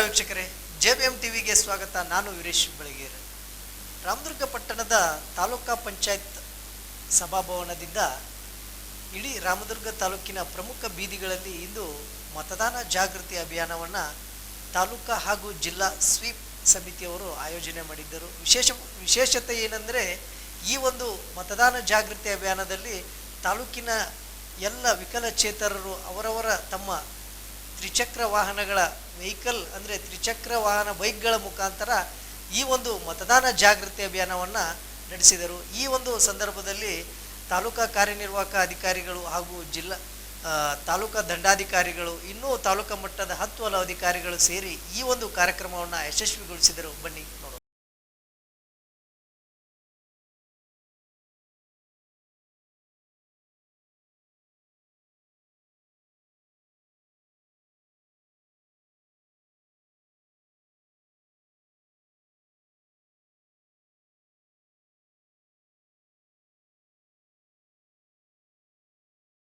ನಮಸ್ಕಾರ ವೀಕ್ಷಕರೇ J B M ಟಿವಿಗೆ ಸ್ವಾಗತ. ನಾನು ವೀರೇಶ್ ಬೆಳಗೇರ್. ರಾಮದುರ್ಗ ಪಟ್ಟಣದ ತಾಲೂಕಾ ಪಂಚಾಯತ್ ಸಭಾಭವನದಿಂದ ಇಡೀ ರಾಮದುರ್ಗ ತಾಲೂಕಿನ ಪ್ರಮುಖ ಬೀದಿಗಳಲ್ಲಿ ಇಂದು ಮತದಾನ ಜಾಗೃತಿ ಅಭಿಯಾನವನ್ನು ತಾಲೂಕಾ ಹಾಗೂ ಜಿಲ್ಲಾ ಸ್ವೀಪ್ ಸಮಿತಿಯವರು ಆಯೋಜನೆ ಮಾಡಿದ್ದರು. ವಿಶೇಷ, ವಿಶೇಷತೆ ಏನಂದರೆ, ಈ ಒಂದು ಮತದಾನ ಜಾಗೃತಿ ಅಭಿಯಾನದಲ್ಲಿ ತಾಲೂಕಿನ ಎಲ್ಲ ವಿಕಲಚೇತರರು ಅವರವರ ತಮ್ಮ ತ್ರಿಚಕ್ರ ವಾಹನಗಳ ವೆಹಿಕಲ್ ಅಂದರೆ ತ್ರಿಚಕ್ರ ವಾಹನ ಬೈಕ್ಗಳ ಮುಖಾಂತರ ಈ ಒಂದು ಮತದಾನ ಜಾಗೃತಿ ಅಭಿಯಾನವನ್ನು ನಡೆಸಿದರು. ಈ ಒಂದು ಸಂದರ್ಭದಲ್ಲಿ ತಾಲೂಕಾ ಕಾರ್ಯನಿರ್ವಾಹಕ ಅಧಿಕಾರಿಗಳು ಹಾಗೂ ಜಿಲ್ಲಾ ತಾಲೂಕಾ ದಂಡಾಧಿಕಾರಿಗಳು, ಇನ್ನೂ ತಾಲೂಕಾ ಮಟ್ಟದ ಹತ್ತು ಹಲವು ಅಧಿಕಾರಿಗಳು ಸೇರಿ ಈ ಒಂದು ಕಾರ್ಯಕ್ರಮವನ್ನು ಯಶಸ್ವಿಗೊಳಿಸಿದರು. ಬನ್ನಿ